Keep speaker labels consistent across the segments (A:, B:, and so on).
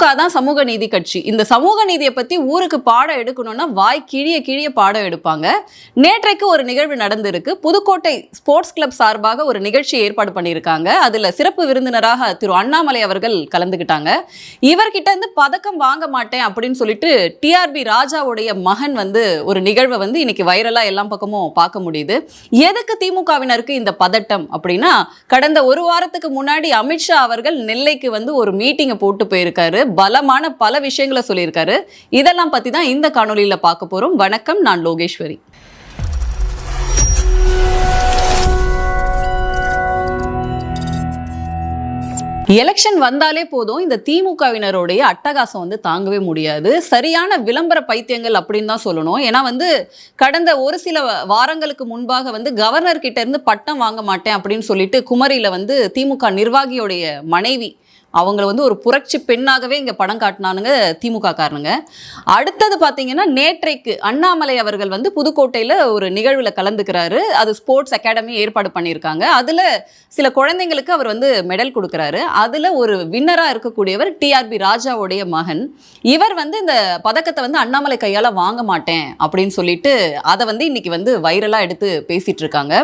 A: திமுக தான் சமூக நீதி கட்சி. இந்த சமூக நீதியை பத்தி ஊருக்கு பாடம் எடுக்கணும்னா வாய் கிழிய கிழிய பாடம் எடுப்பாங்க. நேற்றைக்கு ஒரு நிகழ்வு நடந்திருக்கு. புதுக்கோட்டை ஸ்போர்ட்ஸ் கிளப் சார்பாக ஒரு நிகழ்ச்சி ஏற்பாடு பண்ணியிருக்காங்க. அதுல சிறப்பு விருந்தினராக திரு அண்ணாமலை அவர்கள் கலந்துக்கிட்டாங்க இவர்கிட்ட இருந்து பதக்கம் வாங்க மாட்டேன் அப்படின்னு சொல்லிட்டு டிஆர்பி ராஜாவுடைய மகன் வந்து ஒரு நிகழ்வை வந்து இன்னைக்கு வைரலா எல்லா பக்கமும் பார்க்க முடியுது. எதுக்கு திமுகவினருக்கு இந்த பதட்டம் அப்படின்னா கடந்த ஒரு வாரத்துக்கு முன்னாடி அமித்ஷா அவர்கள் நெல்லைக்கு வந்து ஒரு மீட்டிங்கை போட்டு போயிருக்காரு. பலமான பல விஷயங்களை சொல்லியிருக்காரு. இதெல்லாம் பத்தி தான் இந்த காணொலியில பார்க்க போறோம். வணக்கம் நான் லோகேஸ்வரி. எலெக்ஷன் வந்தாலே போதும் இந்த திமுகவினருடைய அட்டகாசம் வந்து தாங்கவே முடியாது. சரியான விளம்பர பைத்தியங்கள் அப்படின்னு தான் சொல்லணும். ஏன்னா வந்து கடந்த ஒரு சில வாரங்களுக்கு முன்பாக வந்து கவர்னர் கிட்ட இருந்து பட்டம் வாங்க மாட்டேன் அப்படின்னு சொல்லிட்டு குமரியில வந்து திமுக நிர்வாகியோடைய மனைவி அவங்கள வந்து ஒரு புரட்சி பெண்ணாகவே இங்கே படம் காட்டினானுங்க திமுக காரனுங்க அடுத்தது பார்த்தீங்கன்னா நேற்றைக்கு அண்ணாமலை அவர்கள் வந்து புதுக்கோட்டையில் ஒரு நிகழ்வில் கலந்துக்கிறாரு. அது ஸ்போர்ட்ஸ் அகாடமி ஏற்பாடு பண்ணியிருக்காங்க. அதில் சில குழந்தைங்களுக்கு அவர் வந்து மெடல் கொடுக்குறாரு. அதில் ஒரு வின்னராக இருக்கக்கூடியவர் டிஆர்பி ராஜாவுடைய மகன். இவர் வந்து இந்த பதக்கத்தை வந்து அண்ணாமலை கையால் வாங்க மாட்டேன் அப்படின்னு சொல்லிட்டு அதை வந்து இன்னைக்கு வந்து வைரலாக எடுத்து பேசிகிட்டு இருக்காங்க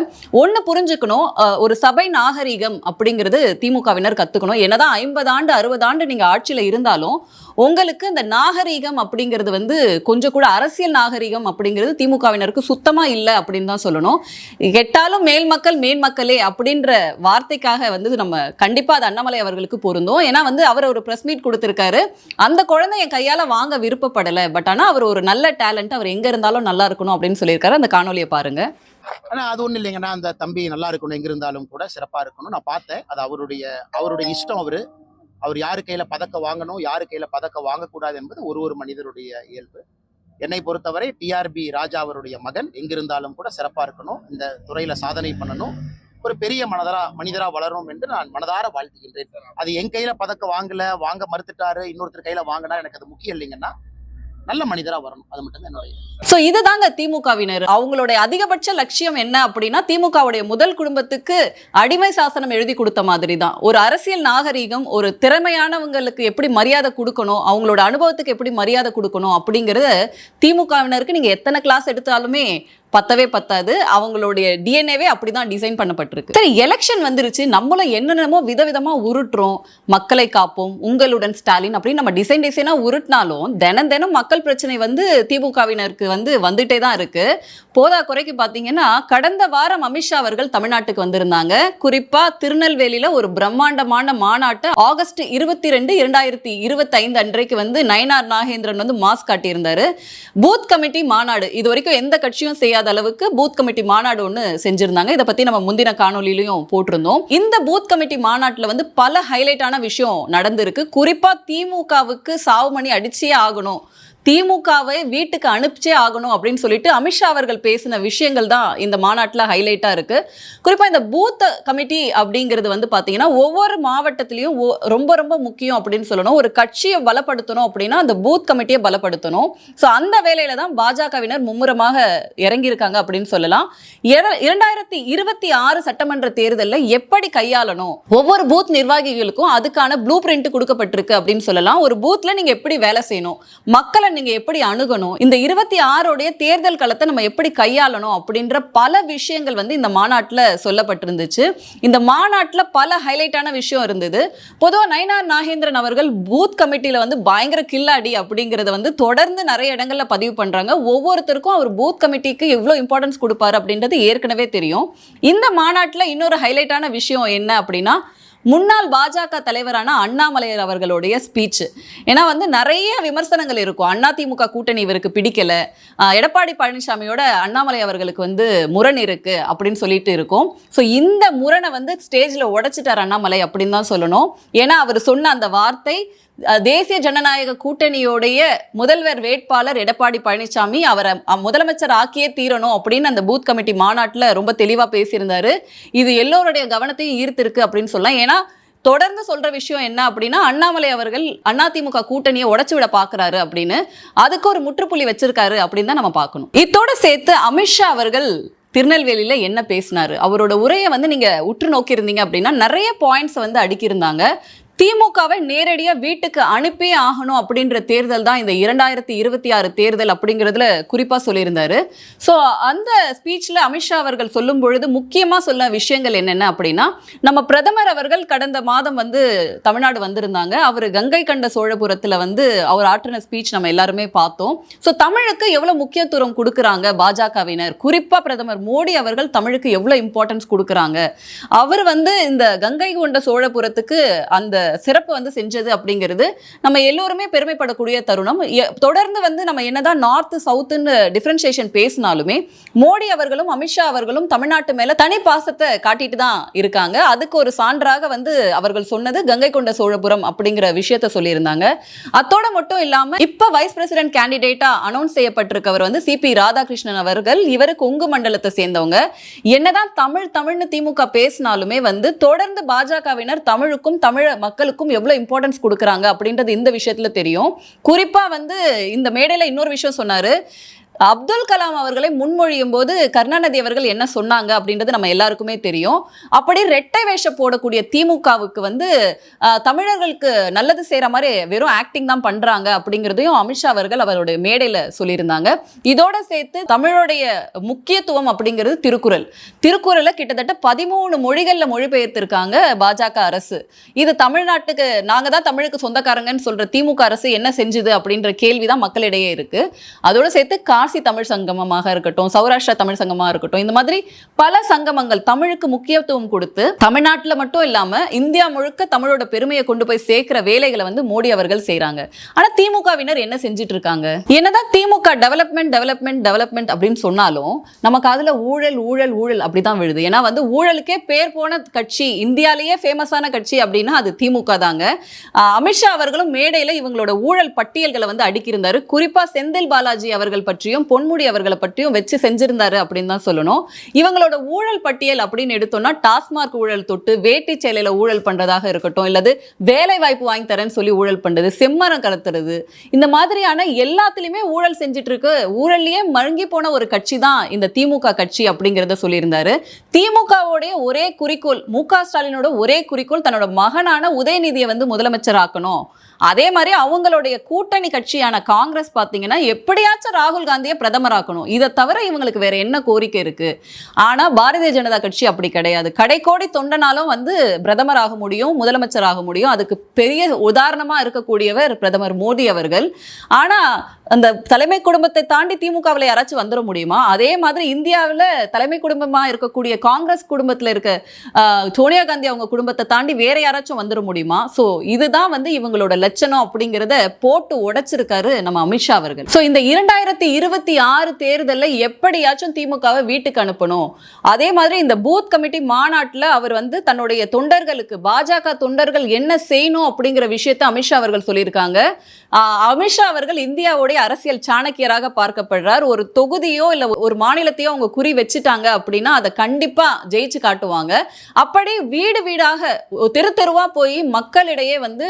A: ஒன்று புரிஞ்சுக்கணும் ஒரு சபை நாகரிகம் அப்படிங்கிறது திமுகவினர் கற்றுக்கணும் என்னதான் ஐம்பது ஆண்டு அறுபது ஆண்டு நீங்கள் ஆட்சியில் இருந்தாலும் உங்களுக்கு இந்த நாகரீகம் அப்படிங்கிறது வந்து கொஞ்சம் கூட அரசியல் நாகரீகம் அப்படிங்கிறது திமுகவினருக்கு சுத்தமாக இல்லை அப்படின்னு தான் சொல்லணும். கெட்டாலும் மேல் மக்கள் மேல் மக்களே அப்படின்ற வார்த்தைக்காக வந்து நம்ம கண்டிப்பாக அது அண்ணாமலை அவர்களுக்கு பொருந்தும். ஏன்னா வந்து அவர் ஒரு ப்ரெஸ் மீட் கொடுத்துருக்காரு. அந்த குழந்தை என் கையால் வாங்க விருப்பப்படலை. பட் ஆனால் அவர் ஒரு நல்ல டேலண்ட் அவர் எங்கே இருந்தாலும் நல்லா இருக்கணும் அப்படின்னு சொல்லியிருக்காரு. அந்த காணொலியை பாருங்க.
B: ஆனா அது ஒண்ணும் இல்லைங்கண்ணா அந்த தம்பி நல்லா இருக்கணும் எங்கே இருந்தாலும் கூட சிறப்பாக இருக்கணும். நான் பார்த்தேன். அது அவருடைய அவருடைய இஷ்டம் அவர். அவர் யாரு கையில பதக்க வாங்கணும் யாரு கையில பதக்க வாங்கக்கூடாது என்பது ஒரு ஒரு மனிதருடைய இயல்பு. என்னை பொறுத்தவரை டிஆர்பி ராஜா அவருடைய மகன் எங்கிருந்தாலும் கூட சிறப்பா இருக்கணும் இந்த துறையில சாதனை பண்ணணும் ஒரு பெரிய மனதரா மனிதரா வளரணும் என்று நான் மனதார வாழ்த்துகின்றேன். அது என் கையில பதக்க வாங்கல வாங்க மறுத்துட்டாரு இன்னொருத்தர் கையில வாங்கினா எனக்கு அது முக்கியம் இல்லைங்கன்னா நல்ல மனிதரா வரணும். அது மட்டும் என்னுடைய
A: ஸோ இதுதாங்க திமுகவினர். அவங்களுடைய அதிகபட்ச லட்சியம் என்ன அப்படின்னா திமுகவுடைய முதல் குடும்பத்துக்கு அடிமை சாசனம் எழுதி கொடுத்த மாதிரி தான் ஒரு அரசியல் நாகரீகம் ஒரு திறமையானவங்களுக்கு எப்படி மரியாதை கொடுக்கணும் அவங்களோட அனுபவத்துக்கு எப்படி மரியாதை கொடுக்கணும் அப்படிங்கிறத திமுகவினருக்கு நீங்க எத்தனை கிளாஸ் எடுத்தாலுமே பத்தவே பத்தாது. அவங்களுடைய டிஎன்ஏவே அப்படிதான் டிசைன் பண்ணப்பட்டிருக்கு. சரி எலெக்ஷன் வந்துருச்சு. நம்மளும் என்னென்னமோ விதவிதமா உருட்டுறோம். மக்களை காப்போம். உங்களுடன் ஸ்டாலின் அப்படின்னு நம்ம டிசைன் டிசைனாக உருட்டினாலும் தினம் தினம் மக்கள் பிரச்சனை வந்து திமுகவினருக்கு வந்து வந்துட்டே தான் இருக்கு. போதா குறைக்கு பார்த்தீங்கன்னா கடந்த வாரம் அமித்ஷா அவர்கள் தமிழ்நாட்டுக்கு வந்திருந்தாங்க. குறிப்பாக திருநெல்வேலியில் ஒரு பிரம்மாண்டமான மாநாட்டை ஆகஸ்ட் இருபத்தி ரெண்டு இரண்டாயிரத்தி இருபத்தைந்து அன்றைக்கு வந்து நயனார் நாகேந்திரன் வந்து மாஸ்க் காட்டியிருந்தாரு. பூத் கமிட்டி மாநாடு. இது வரைக்கும் எந்த கட்சியும் முடியாத அளவுக்கு பூத் கமிட்டி மாநாடு ஒன்று செஞ்சிருந்தாங்க. இதை பத்தி நம்ம முந்தின காணொலியிலையும் போட்டிருந்தோம். இந்த பூத் கமிட்டி மாநாட்டில் வந்து பல ஹைலைட்டான விஷயம் நடந்திருக்கு. குறிப்பா திமுகவுக்கு சாவுமணி அடிச்சே ஆகணும். திமுகவை வீட்டுக்கு அனுப்பிச்சே ஆகணும் அப்படின்னு சொல்லிட்டு அமித்ஷா அவர்கள் பேசின விஷயங்கள் தான் இந்த மாநாட்டில் ஹைலைட்டாக இருக்கு. குறிப்பாக இந்த பூத் கமிட்டி அப்படிங்கிறது வந்து பார்த்தீங்கன்னா ஒவ்வொரு மாவட்டத்திலையும் ரொம்ப ரொம்ப முக்கியம் அப்படின்னு சொல்லணும். ஒரு கட்சியை பலப்படுத்தணும் அப்படின்னா அந்த பூத் கமிட்டியை பலப்படுத்தணும். ஸோ அந்த வேலையில தான் பாஜகவினர் மும்முரமாக இறங்கியிருக்காங்க அப்படின்னு சொல்லலாம். இர- இரண்டாயிரத்தி இருபத்தி ஆறு சட்டமன்ற தேர்தலில் எப்படி கையாளணும்? ஒவ்வொரு பூத் நிர்வாகிகளுக்கும் அதுக்கான ப்ளூ பிரிண்ட் கொடுக்கப்பட்டிருக்கு அப்படின்னு சொல்லலாம். ஒரு பூத்ல நீங்க எப்படி வேலை செய்யணும்? மக்களை நீங்க எப்படி அணுகணும்? இந்த இருபத்தி ஆறோடைய தேர்தல் களத்தை நம்ம எப்படி கையாளணும்? அப்படின்ற பல விஷயங்கள் வந்து இந்த மாநாட்டில் சொல்லப்பட்டிருந்துச்சு. இந்த மாநாட்டில் பல ஹைலைட்டான விஷயம் இருந்தது. பொதுவாக நயனார் நாகேந்திரன் அவர்கள் பூத் கமிட்டியில் வந்து பயங்கர கில்லாடி அப்படிங்கிறத வந்து தொடர்ந்து நிறைய இடங்களில் பதிவு பண்ணுறாங்க ஒவ்வொருத்தருக்கும் அவர் பூத் கமிட்டிக்கு எவ்வளோ இம்பார்ட்டன்ஸ் கொடுப்பாரு அப்படின்றது ஏற்கனவே தெரியும். இந்த மாநாட்டில் இன்னொரு ஹைலைட்டான விஷயம் என்ன அப்படின்னா முன்னாள் பாஜக தலைவரான அண்ணாமலையர் அவர்களுடைய ஸ்பீச் ஏன்னா வந்து நிறைய விமர்சனங்கள் இருக்கும். அதிமுக கூட்டணி இவருக்கு பிடிக்கல. எடப்பாடி பழனிசாமியோட அண்ணாமலை அவர்களுக்கு வந்து முரண் இருக்கு அப்படின்னு சொல்லிட்டு இருக்கும். ஸோ இந்த முரணை வந்து ஸ்டேஜில் உடைச்சிட்டார் அண்ணாமலை அப்படின்னு தான் சொல்லணும். ஏன்னா அவர் சொன்ன அந்த வார்த்தை தேசிய ஜனநாயக கூட்டணியோடைய முதல்வர் வேட்பாளர் எடப்பாடி பழனிசாமி அவரை முதலமைச்சர் ஆக்கியே தீரணும் அப்படின்னு அந்த பூத் கமிட்டி மாநாட்டில் ரொம்ப தெளிவாக பேசியிருந்தாரு. இது எல்லோருடைய கவனத்தையும் ஈர்த்திருக்கு அப்படின்னு சொல்லலாம். ஏன்னா தொடர்ந்து சொல்ற விஷயம் என்ன அப்படின்னா அண்ணாமலை அவர்கள் அதிமுக கூட்டணியை உடச்சு விட பாக்குறாரு அப்படின்னு. அதுக்கு ஒரு முற்றுப்புள்ளி வச்சிருக்காரு அப்படின்னு தான் நம்ம பார்க்கணும். இதோட சேர்த்து அமித்ஷா அவர்கள் திருநெல்வேலியில என்ன பேசினாரு? அவரோட உரையை வந்து நீங்க உற்று நோக்கி இருந்தீங்க அப்படின்னா நிறைய பாயிண்ட்ஸ் வந்து அடுக்கியிருந்தாங்க. திமுகவை நேரடியாக வீட்டுக்கு அனுப்பியே ஆகணும் அப்படின்ற தேர்தல் தான் இந்த இரண்டாயிரத்தி இருபத்தி ஆறு தேர்தல் அப்படிங்கிறதுல குறிப்பாக சொல்லியிருந்தாரு. ஸோ அந்த ஸ்பீச்ல அமித்ஷா அவர்கள் சொல்லும் பொழுது முக்கியமாக சொல்ல விஷயங்கள் என்னென்ன அப்படின்னா நம்ம பிரதமர் அவர்கள் கடந்த மாதம் வந்து தமிழ்நாடு வந்திருந்தாங்க. அவர் கங்கை கண்ட சோழபுரத்தில் வந்து அவர் ஆற்றின ஸ்பீச் நம்ம எல்லாருமே பார்த்தோம். ஸோ தமிழுக்கு எவ்வளோ முக்கியத்துவம் கொடுக்குறாங்க பாஜகவினர்? குறிப்பாக பிரதமர் மோடி அவர்கள் தமிழுக்கு எவ்வளோ இம்பார்ட்டன்ஸ் கொடுக்குறாங்க? அவர் வந்து இந்த கங்கை கொண்ட சோழபுரத்துக்கு அந்த சிறப்பு வந்து செஞ்சது அப்படிங்கிறது நம்ம எல்லோருமே பெருமைப்படக்கூடிய தருணம். தொடர்ந்து வந்து நம்ம என்னதான் நார்த் சவுத்துன்னு டிஃபரன்ஷியேஷன் பேசினாலுமே மோடி அவர்களும் அமித்ஷா அவர்களும் தமிழ்நாட்டு மேல தனி பாசத்தை காட்டிட்டு தான் இருக்காங்க. அதுக்கு ஒரு சான்றாக வந்து அவர்கள் சொன்னது கங்கை கொண்ட சோழபுரம் அப்படிங்கிற விஷயத்த சொல்லியிருந்தாங்க. அத்தோட மட்டும் இல்லாம இப்ப வைஸ் பிரசிடென்ட் கேண்டிடேட்டா அனௌன்ஸ் செய்யப்பட்டிருக்கவர் வந்து சிபி ராதாகிருஷ்ணன் அவர்கள். இவரு கொங்கு மண்டலத்தை சேர்ந்தவங்க. என்னதான் தமிழ் தமிழ்னு திமுக பேசினாலுமே வந்து தொடர்ந்து பாஜகவினர் தமிழுக்கும் தமிழ மக்களுக்கும் எவ்வளோ இம்பார்ட்டன்ஸ் கொடுக்குறாங்க அப்படின்றது இந்த விஷயத்தில் தெரியும். குறிப்பாக வந்து இந்த மேடையில் இன்னொரு விஷயம் சொன்னாரு. அப்துல் கலாம் அவர்களை முன்மொழியும் போது கருணாநிதி அவர்கள் என்ன சொன்னாங்க அப்படின்றது நம்ம எல்லாருக்குமே தெரியும். அப்படி ரெட்டை வேஷம் போடக்கூடிய திமுகவுக்கு வந்து தமிழர்களுக்கு நல்லது செய்கிற மாதிரி வெறும் ஆக்டிங் தான் பண்ணுறாங்க அப்படிங்கிறதையும் அமித்ஷா அவர்கள் அவருடைய மேடையில் சொல்லியிருந்தாங்க. இதோட சேர்த்து தமிழுடைய முக்கியத்துவம் அப்படிங்கிறது திருக்குறள். திருக்குறளை கிட்டத்தட்ட பதிமூணு மொழிகளில் மொழிபெயர்த்திருக்காங்க பாஜக அரசு. இது தமிழ்நாட்டுக்கு நாங்கள் தான் தமிழுக்கு சொந்தக்காரங்கன்னு சொல்கிற திமுக அரசு என்ன செஞ்சுது அப்படின்ற கேள்விதான் மக்களிடையே இருக்குது அதோடு சேர்த்து கா காசி தமிழ் சங்கமமாக இருக்கட்டும் சௌராஷ்டிரா தமிழ் சங்கமாக இருக்கட்டும் இந்த மாதிரி பல சங்கமங்கள் தமிழுக்கு முக்கியத்துவம் கொடுத்து தமிழ்நாட்டில் மட்டும் இல்லாம இந்தியா முழுக்க தமிழோட பெருமையை கொண்டு போய் சேர்க்கிற வேலைகளை வந்து மோடி அவர்கள் செய்கிறாங்க ஆனா திமுகவினர் என்ன செஞ்சுட்டு இருக்காங்க என்னதான் திமுக டெவலப்மெண்ட் டெவலப்மெண்ட் டெவலப்மெண்ட் அப்படின்னு சொன்னாலும் நமக்கு அதுல ஊழல் ஊழல் ஊழல் அப்படிதான் விழுது. ஏன்னா வந்து ஊழலுக்கே பேர் போன கட்சி இந்தியாலேயே ஃபேமஸான கட்சி அப்படின்னா அது திமுக தாங்க. அமித்ஷா அவர்களும் மேடையில இவங்களோட ஊழல் பட்டியல்களை வந்து அடுக்கியிருந்தார். குறிப்பா செந்தில் பாலாஜி அவர்கள் பற்றியும் பொன்முடி அவர்களை பற்றியும் வச்சு செஞ்சிருந்தாரு அப்படின்னு தான் சொல்லணும். இவங்களோட ஊழல் பட்டியல் அப்படின்னு எடுத்தோம்னா டாஸ்மார்க் ஊழல் தொட்டு வேட்டி சேலையில ஊழல் பண்றதாக இருக்கட்டும் இல்லது வேலை வாய்ப்பு வாங்கி தரேன்னு சொல்லி ஊழல் பண்றது செம்மரம் கலத்துறது இந்த மாதிரியான எல்லாத்துலயுமே ஊழல் செஞ்சுட்டு இருக்கு ஊழல்லையே மழுங்கி போன ஒரு கட்சி தான் இந்த திமுக கட்சி அப்படிங்கிறத சொல்லியிருந்தாரு. திமுகவுடைய ஒரே குறிக்கோள் மு க ஸ்டாலினோட ஒரே குறிக்கோள் தன்னோட மகனான உதயநிதியை வந்து முதலமைச்சர் ஆக்கணும். அதே மாதிரி அவங்களுடைய கூட்டணி கட்சியான காங்கிரஸ் பார்த்தீங்கன்னா எப்படியாச்சும் ராகுல் காந்தி காந்தியை பிரதமராக்கணும். இதை தவிர இவங்களுக்கு வேற என்ன கோரிக்கை இருக்கு? ஆனா பாரதிய ஜனதா கட்சி அப்படி கிடையாது. கடைக்கோடி தொண்டனாலும் வந்து பிரதமர் ஆக முடியும் முதலமைச்சர் ஆக முடியும். அதுக்கு பெரிய உதாரணமா இருக்கக்கூடியவர் பிரதமர் மோடி அவர்கள். ஆனா அந்த தலைமை குடும்பத்தை தாண்டி திமுகவில் யாராச்சும் வந்துட முடியுமா? அதே மாதிரி இந்தியாவில் தலைமை குடும்பமா இருக்கக்கூடிய காங்கிரஸ் குடும்பத்தில் இருக்க சோனியா காந்தி அவங்க குடும்பத்தை தாண்டி வேற யாராச்சும் வந்துட முடியுமா? ஸோ இதுதான் வந்து இவங்களோட லட்சணம் அப்படிங்கிறத போட்டு உடைச்சிருக்காரு நம்ம அமித்ஷா அவர்கள். ஸோ இந்த இரண்டாயிரத்தி இருபது இருபத்தி ஆறு தேர்தலில் எப்படியாச்சும் திமுகவை வீட்டுக்கு அனுப்பணும். அதே மாதிரி இந்த பூத் கமிட்டி மாநாட்டில் அவர் வந்து தன்னுடைய தொண்டர்களுக்கு பாஜக தொண்டர்கள் என்ன செய்யணும் அப்படிங்கிற விஷயத்தை அமித்ஷா அவர்கள் சொல்லியிருக்காங்க. அமித்ஷா அவர்கள் இந்தியாவுடைய அரசியல் சாணக்கியராக பார்க்கப்படுறார். ஒரு தொகுதியோ இல்லை ஒரு மாநிலத்தையோ அவங்க குறி வச்சுட்டாங்க அப்படின்னா அதை கண்டிப்பாக ஜெயிச்சு காட்டுவாங்க. அப்படி வீடு வீடாக தெரு தெருவாக போய் மக்களிடையே வந்து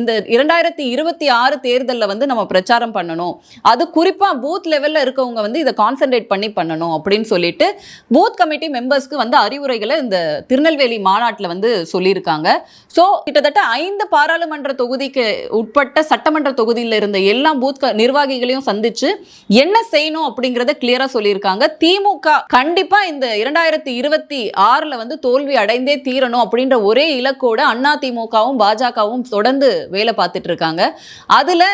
A: இந்த இரண்டாயிரத்தி இருபத்தி ஆறு தேர்தலில் வந்து நம்ம பிரச்சாரம் பண்ணணும். அது குறிப்பாக பூத் லெவல்ல இருக்கவங்க வந்து இதை கான்சென்ட்ரேட் பண்ணி பண்ணணும் அப்படின்னு சொல்லிட்டு பூத் கமிட்டி மெம்பர்ஸ்க்கு வந்து அறிவுரைகளை இந்த திருநெல்வேலி மாநாட்டில் வந்து சொல்லியிருக்காங்க. ஸோ கிட்டத்தட்ட ஐந்து பாராளுமன்ற தொகுதிக்கு உட்பட்ட சட்டமன்ற தொகுதியில் இருந்த எல்லா பூத் க- நிர்வாகிகளையும் சந்திச்சு என்ன செய்யணும் அப்படிங்கிறத கிளியராக சொல்லியிருக்காங்க. திமுக கண்டிப்பாக இந்த இரண்டாயிரத்தி இருபத்தி ஆறில் வந்து தோல்வி அடைந்தே தீரணும் அப்படின்ற ஒரே இலக்கோட அண்ணா திமுகவும் பாஜகவும் தொடர்ந்து வேலை பார்த்துட்டு இருக்காங்க. அதில்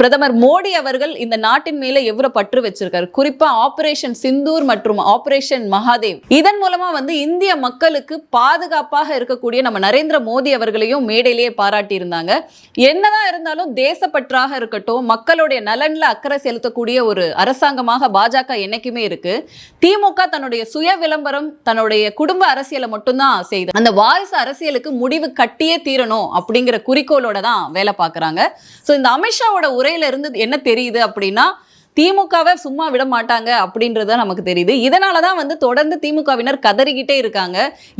A: பிரதமர் மோடி அவர்கள் இந்த நாட்டின் மேல எவ்வளவு பற்று வச்சிருக்காரு? குறிப்பா ஆபரேஷன் சிந்தூர் மற்றும் ஆபரேஷன் மகாதேவ் இதன் மூலமா வந்து இந்திய மக்களுக்கு பாதுகாப்பாக இருக்கக்கூடிய நம்ம நரேந்திர மோடி அவர்களையும் மேடையிலேயே பாராட்டி இருந்தாங்க. என்னதான் இருந்தாலும் தேசப்பற்றாக இருக்கட்டும் மக்களுடைய நலன்ல அக்கறை செலுத்தக்கூடிய ஒரு அரசாங்கமாக பாஜக என்னைக்குமே இருக்கு. திமுக தன்னுடைய சுய விளம்பரம் தன்னுடைய குடும்ப அரசியலை மட்டும்தான் செய்யுது அந்த வாரிசு அரசியலுக்கு முடிவு கட்டியே தீரணும் அப்படிங்கிற குறிக்கோளோட தான் வேலை பார்க்கறாங்க. ஸோ இந்த அமித்ஷாவோட உரையில இருந்து என்ன தெரியுது அப்படின்னா திமுகவை சும்மா விட மாட்டாங்க அப்படின்றது நமக்கு தெரியுது. இதனால தான் வந்து தொடர்ந்து திமுகவினர் கதறிக்கிட்டே இருக்காங்க.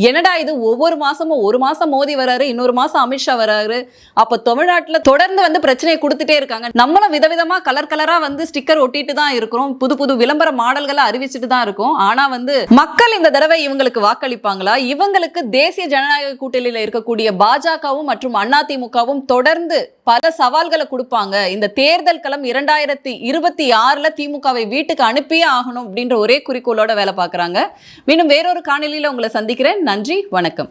A: என்னடா இது ஒவ்வொரு மாசமும் ஒரு மாசம் மோதி வராரு இன்னொரு மாசம் அமித்ஷா வராரு. அப்ப தமிழ்நாட்டில் தொடர்ந்து வந்து பிரச்சனையை கொடுத்துட்டே இருக்காங்க. நம்மளும் விதவிதமா கலர் கலரா வந்து ஸ்டிக்கர் ஒட்டிட்டு தான் இருக்கிறோம். புது புது விளம்பர மாடல்களை அறிவிச்சுட்டு தான் இருக்கோம். ஆனா வந்து மக்கள் இந்த தடவை இவங்களுக்கு வாக்களிப்பாங்களா? இவங்களுக்கு தேசிய ஜனநாயக கூட்டணியில் இருக்கக்கூடிய பாஜகவும் மற்றும் அதிமுகவும் தொடர்ந்து பல சவால்களை கொடுப்பாங்க. இந்த தேர்தல் களம் இரண்டாயிரத்தி இருபத்தி ஆறுல திமுகவை வீட்டுக்கு அனுப்பியே ஆகணும் அப்படின்ற ஒரே குறிக்கோளோட வேலை பார்க்குறாங்க. மீண்டும் வேறொரு காணொலியில் உங்களை சந்திக்கிறேன். நன்றி வணக்கம்.